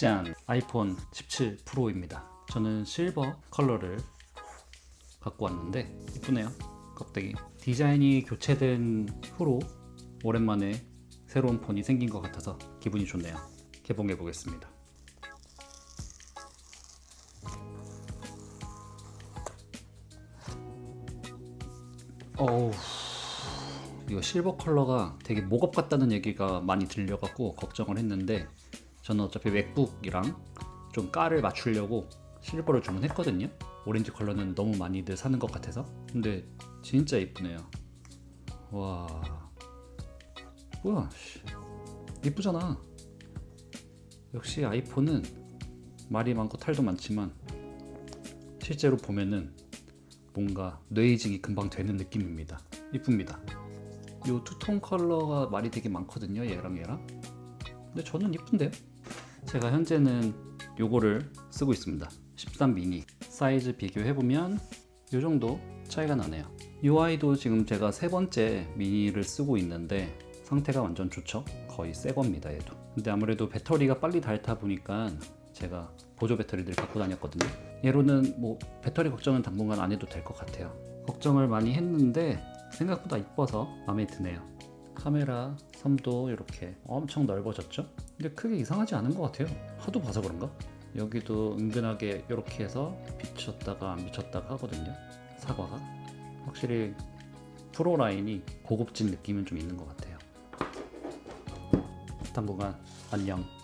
짠! 아이폰 17 프로입니다. 저는 실버 컬러를 갖고 왔는데 이쁘네요. 껍데기. 디자인이 교체된 후로 오랜만에 새로운 폰이 생긴 것 같아서 기분이 좋네요. 개봉해 보겠습니다. 어우 이거 실버 컬러가 되게 목업 같다는 얘기가 많이 들려갖고 걱정을 했는데 저는 어차피 맥북이랑 좀 깔을 맞추려고 실버를 주문했거든요 오렌지 컬러는 너무 많이들 사는 것 같아서 근데 진짜 이쁘네요 와 뭐야 씨. 이쁘잖아 역시 아이폰은 말이 많고 탈도 많지만 실제로 보면은 뭔가 뇌이징이 금방 되는 느낌입니다. 이쁩니다. 요 투톤 컬러가 말이 되게 많거든요. 얘랑 얘랑. 근데 저는 이쁜데요. 제가 현재는 요거를 쓰고 있습니다. 13 미니 사이즈 비교해 보면 요 정도 차이가 나네요. UI도 지금 제가 세 번째 미니를 쓰고 있는데 상태가 완전 좋죠. 거의 새 겁니다. 얘도. 근데 아무래도 배터리가 빨리 닳다 보니까 제가 보조 배터리들 갖고 다녔거든요. 얘로는 뭐 배터리 걱정은 당분간 안 해도 될 것 같아요. 걱정을 많이 했는데 생각보다 이뻐서 마음에 드네요. 카메라 섬도 이렇게 엄청 넓어졌죠? 근데 크게 이상하지 않은 것 같아요. 하도 봐서 그런가? 여기도 은근하게 이렇게 해서 비쳤다가 안 비쳤다가 하거든요. 사과가 확실히 프로 라인이 고급진 느낌은 좀 있는 것 같아요. 당분간 안녕.